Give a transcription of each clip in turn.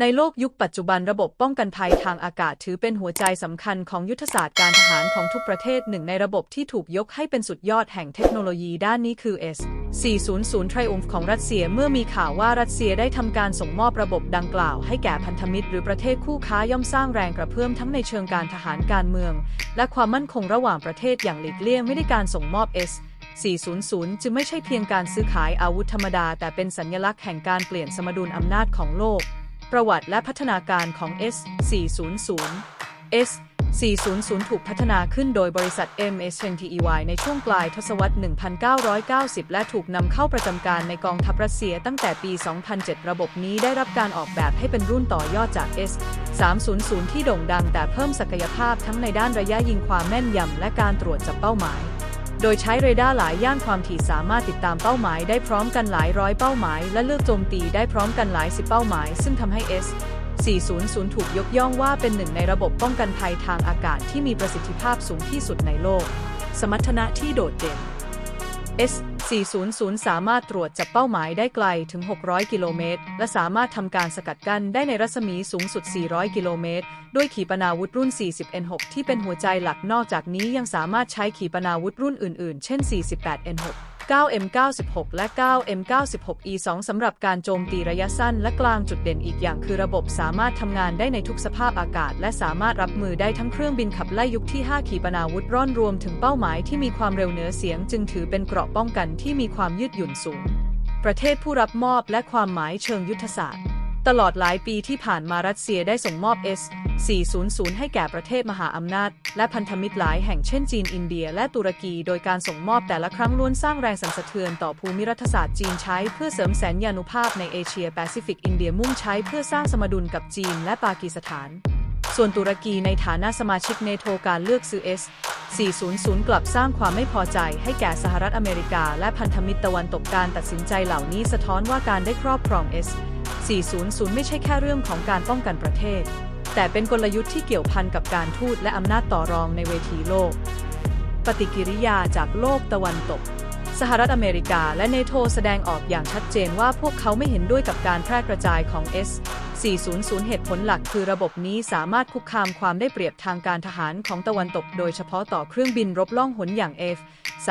ในโลกยุคปัจจุบันระบบป้องกันภัยทางอากาศถือเป็นหัวใจสำคัญของยุทธศาสตร์การทหารของทุกประเทศหนึ่งในระบบที่ถูกยกให้เป็นสุดยอดแห่งเทคโนโลยีด้านนี้คือ S 400 Triumph ของรัสเซียเมื่อมีข่าวว่ารัสเซียได้ทำการส่งมอบระบบดังกล่าวให้แก่พันธมิตร หรือประเทศคู่ค้าย่อมสร้างแรงกระเพื่อมทั้งในเชิงการทหารการเมือง และความมั่นคงระหว่างประเทศอย่างหลีกเลี่ยงไม่ได้การส่งมอบ S 400 จึงไม่ใช่เพียงการซื้อขายอาวุธธรรมดา แต่เป็นสัญลักษณ์แห่งการเปลี่ยนสมดุลอำนาจของโลก ประวัติและพัฒนาการของ S 400 S 400 ถูกพัฒนาขึ้นโดยบริษัท MSNTEY ในช่วงปลายทศวรรษ 1990 และถูกนำเข้าประจำการในกองทัพรัสเซียตั้งแต่ปี 2007 ระบบนี้ได้รับการออกแบบให้เป็นรุ่นต่อยอดจาก S 300 ที่โด่งดังแต่เพิ่มศักยภาพทั้งในด้านระยะยิงความแม่นยำและการตรวจจับเป้าหมาย โดยใช้เรดาร์หลายย่านความถี่สามารถติดตามเป้าหมายได้พร้อมกันหลายร้อยเป้าหมาย และเลือกโจมตีได้พร้อมกันหลายสิบเป้าหมาย ซึ่งทำให้ S 400 ถูกยกย่องว่าเป็นหนึ่งในระบบป้องกันภัยทางอากาศที่มีประสิทธิภาพสูงที่สุดในโลก สมรรถนะที่โดดเด่น S 400 สามารถตรวจจับเป้าหมายได้ไกลถึง 600 กิโลเมตร และสามารถทำการสกัดกั้นได้ในรัศมีสูงสุด 400 กิโลเมตร ด้วยขีปนาวุธรุ่น 40N6 ที่เป็นหัวใจหลักนอกจากนี้ยังสามารถใช้ขีปนาวุธรุ่นอื่น ๆ เช่น 48N6 9M96 และ 9M96E2 สำหรับการโจมตีระยะสั้นและกลางจุดเด่นอีกอย่างคือระบบสามารถทำงานได้ในทุกสภาพอากาศ และสามารถรับมือได้ทั้งเครื่องบินขับไล่ยุคที่ 5 ขีปนาวุธร่อนรวมถึงเป้าหมายที่มีความเร็วเหนือเสียง จึงถือเป็นเกราะป้องกันที่มีความยืดหยุ่นสูง ประเทศผู้รับมอบและความหมายเชิงยุทธศาสตร์ ตลอดหลายปีที่ผ่านมารัสเซียได้ส่งมอบ S 400 ให้แก่ประเทศมหาอำนาจ และพันธมิตรหลายแห่งเช่นจีนอินเดีย และตุรกีโดยการส่งมอบแต่ละครั้งล้วนสร้างแรงสั่นสะเทือนต่อภูมิรัฐศาสตร์จีนใช้เพื่อเสริมแสนยานุภาพในเอเชียแปซิฟิกอินเดียมุ่งใช้เพื่อสร้างสมดุลกับจีนและปากีสถาน ส่วนตุรกีในฐานะสมาชิกเนโธการเลือกซื้อ S 400 กลับสร้างความไม่พอใจให้แก่สหรัฐอเมริกา และพันธมิตรตะวันตกการตัดสินใจเหล่านี้สะท้อนว่าการได้ครอบครอง S 400 ไม่ใช่แค่เรื่องของการป้องกันประเทศ แต่เป็นกลยุทธ์ที่เกี่ยวพันกับการทูตและอำนาจต่อรองในเวทีโลก ปฏิกิริยาจากโลกตะวันตก สหรัฐอเมริกาและเนโธแสดงออกอย่างชัดเจนว่าพวกเขาไม่เห็นด้วยกับการแพร่กระจายของ S 400 เหตุผลหลักคือระบบนี้สามารถคุกคามความได้เปรียบทางการทหารของตะวันตก โดยเฉพาะต่อเครื่องบินรบล่องหนอย่าง F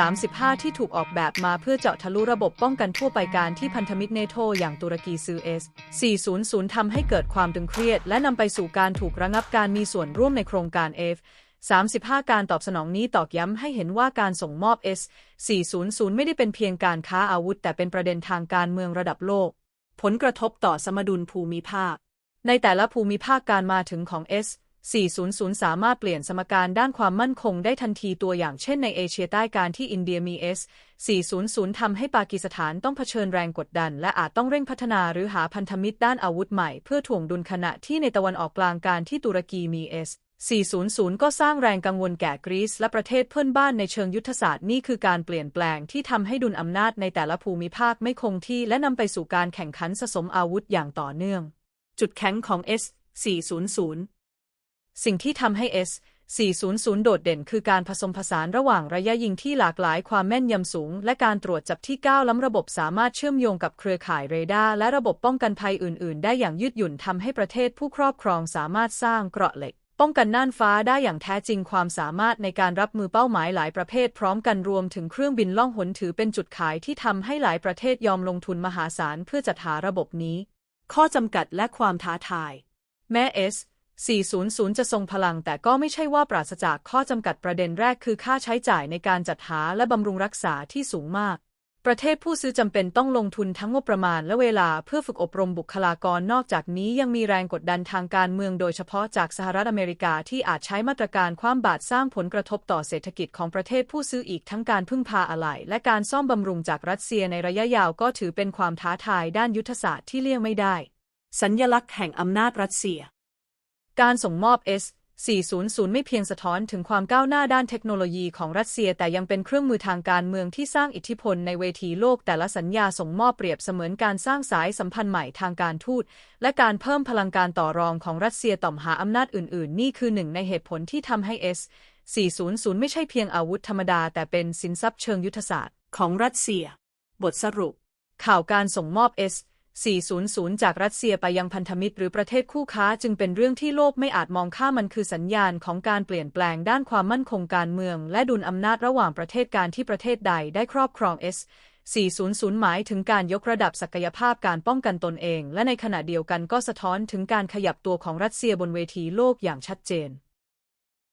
35 ที่ถูกออกแบบมาเพื่อเจาะทะลุระบบป้องกันทั่วไปการที่พันธมิตรเนโธอย่างตุรกีซื้อ S 400ทำให้เกิดความตึงเครียด และนำไปสู่การถูกระงับการมีส่วนร่วมในโครงการ F 35 การตอบสนองนี้ตอกย้ำให้เห็นว่าการส่งมอบ S 400 ไม่ได้เป็นเพียงการค้าอาวุธ แต่เป็นประเด็นทางการเมืองระดับโลก ผลกระทบต่อสมดุลภูมิภาค ในแต่ละภูมิภาคการมาถึงของ S 400 สามารถเปลี่ยนสมการด้านความมั่นคงได้ทันทีตัวอย่างเช่นในเอเชียใต้การที่อินเดียมี S 400ทำให้ปากีสถานต้องเผชิญแรงกดดัน และอาจต้องเร่งพัฒนาหรือหาพันธมิตรด้านอาวุธใหม่ เพื่อถ่วงดุลขณะที่ในตะวันออกกลางการที่ตุรกีมี S 400 ก็สร้างแรงกังวลแก่กรีซและประเทศเพื่อนบ้านในเชิงยุทธศาสตร์นี่คือการเปลี่ยนแปลงที่ทำให้ดุลอำนาจในแต่ละภูมิภาคไม่คงที่และนำไปสู่การแข่งขันสะสมอาวุธอย่างต่อเนื่อง จุดแข็งของ S 400สิ่งที่ทำให้ S 400 โดดเด่นคือการผสมผสานระหว่างระยะยิงที่หลากหลายความแม่นยำสูง และการตรวจจับที่ก้าวล้ำระบบสามารถเชื่อมโยงกับเครือข่ายเรดาร์และระบบป้องกันภัยอื่น ๆ ได้อย่างยืดหยุ่นทำให้ประเทศผู้ครอบครองสามารถสร้างเกราะเหล็ก ป้องกันน่านฟ้าได้อย่างแท้จริงความสามารถในการรับมือเป้าหมายหลายประเภท พร้อมกันรวมถึงเครื่องบินล่องหนถือเป็นจุดขายที่ทำให้หลายประเทศยอมลงทุนมหาศาลเพื่อจัดหาระบบนี้ ข้อจำกัดและความท้าทาย แม้ S 400 จะทรงพลังแต่ก็ไม่ใช่ว่าปราศจากข้อจำกัดประเด็นแรกคือค่าใช้จ่ายในการจัดหาและบำรุงรักษาที่สูงมาก ประเทศผู้ซื้อจำเป็นต้องลงทุนทั้งงบประมาณและเวลาเพื่อฝึกอบรมบุคลากรนอกจากนี้ยังมีแรงกดดันทางการเมืองโดยเฉพาะจากสหรัฐอเมริกาที่อาจใช้มาตรการคว่ำบาตรสร้างผลกระทบต่อเศรษฐกิจของประเทศผู้ซื้ออีกทั้งการพึ่งพาอะไหล่และการซ่อมบำรุงจากรัสเซียในระยะยาวก็ถือเป็นความท้าทายด้านยุทธศาสตร์ที่เลี่ยงไม่ได้ สัญญลักษณ์แห่งอำนาจรัสเซีย การส่งมอบ S 400 ไม่เพียงสะท้อนถึงความก้าวหน้าด้านเทคโนโลยีของรัสเซีย แต่ยังเป็นเครื่องมือทางการเมืองที่สร้างอิทธิพลในเวทีโลกแต่ละสัญญาส่งมอบเปรียบเสมือนการสร้างสายสัมพันธ์ใหม่ทางการทูต และการเพิ่มพลังการต่อรองของรัสเซียต่อมหาอำนาจอื่น ๆ นี่คือหนึ่งในเหตุผลที่ทำให้ S 400 ไม่ใช่เพียงอาวุธธรรมดา แต่เป็นสินทรัพย์เชิงยุทธศาสตร์ของรัสเซีย บทสรุป ข่าวการส่งมอบ S 400 จากรัสเซียไปยังพันธมิตรหรือประเทศคู่ค้าจึงเป็นเรื่องที่โลกไม่อาจมองข้ามมันคือสัญญาณของการเปลี่ยนแปลงด้านความมั่นคงการเมือง และดุลอำนาจระหว่างประเทศการที่ประเทศใดได้ครอบครอง S 400 หมายถึงการยกระดับศักยภาพการป้องกันตนเอง และในขณะเดียวกันก็สะท้อนถึงการขยับตัวของรัสเซียบนเวทีโลกอย่างชัดเจน